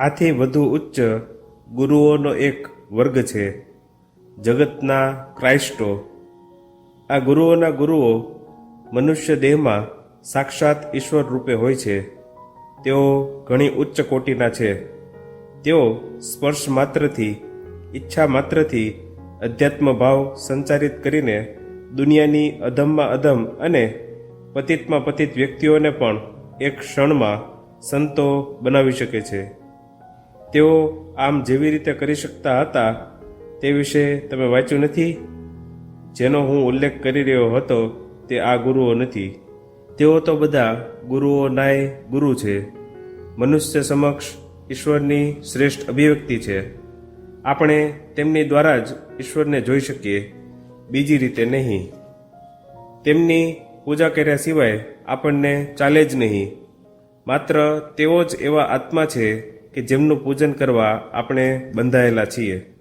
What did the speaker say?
આથી વધુ ઉચ્ચ ગુરુઓનો એક વર્ગ છે, જગતના ક્રાઇસ્ટો. આ ગુરુઓના ગુરુઓ મનુષ્ય દેહમાં સાક્ષાત ઈશ્વર રૂપે હોય છે. તેઓ ઘણી ઉચ્ચ કોટીના છે. તેઓ સ્પર્શ માત્રથી, ઈચ્છા માત્રથી અધ્યાત્મ ભાવ સંચારિત કરીને દુનિયાની અધમમાં અધમ અને પતિતમાં પતિત વ્યક્તિઓને પણ એક ક્ષણમાં સંતો બનાવી શકે છે. તેઓ આમ જેવી રીતે કરી શકતા હતા તે વિશે તમે વાંચ્યું નથી? જેનો હું ઉલ્લેખ કરી રહ્યો હતો તે આ ગુરુઓ નથી. તેઓ તો બધા ગુરુઓ નાય ગુરુ છે. મનુષ્ય સમક્ષ ઈશ્વરની શ્રેષ્ઠ અભિવ્યક્તિ છે. આપણે તેમની દ્વારા જ ઈશ્વરને જોઈ શકીએ. બીજી રીતે નહીં. તેમની પૂજા કર્યા સિવાય આપણને ચાલે જ નહીં. માત્ર તેઓ જ એવા આત્મા છે કે જેમનું પૂજન કરવા આપણે બંધાયેલા છીએ.